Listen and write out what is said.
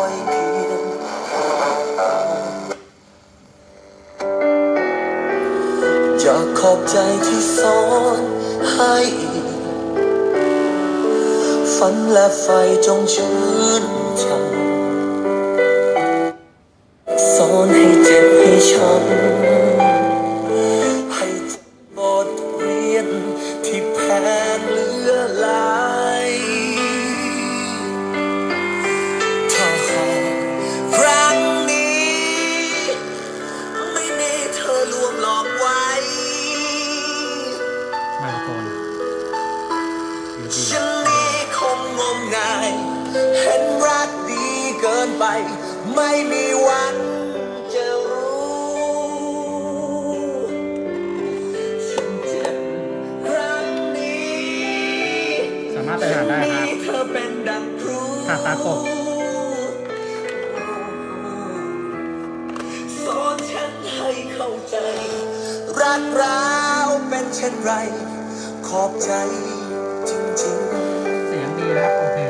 ว้เพียงอยากขอบใจที่สอนให้ ฝันและไฟจงชื่นชังสอนให้เจ็บให้ช้ำให้จำบทเรียนที่แพงเลือหลา ฉันนี้คงงมงาย เห็นรักดีเกินไป ไม่มีวันจะรู้ฉันเจ็บครั้งนี้สามารถไปหาได้ครับเธอเป็นดังครูหาตากบสอนฉันให้เข้าใจ รักเราเป็นเช่นไร ขอบใจ เสียงดีนะครับโอเค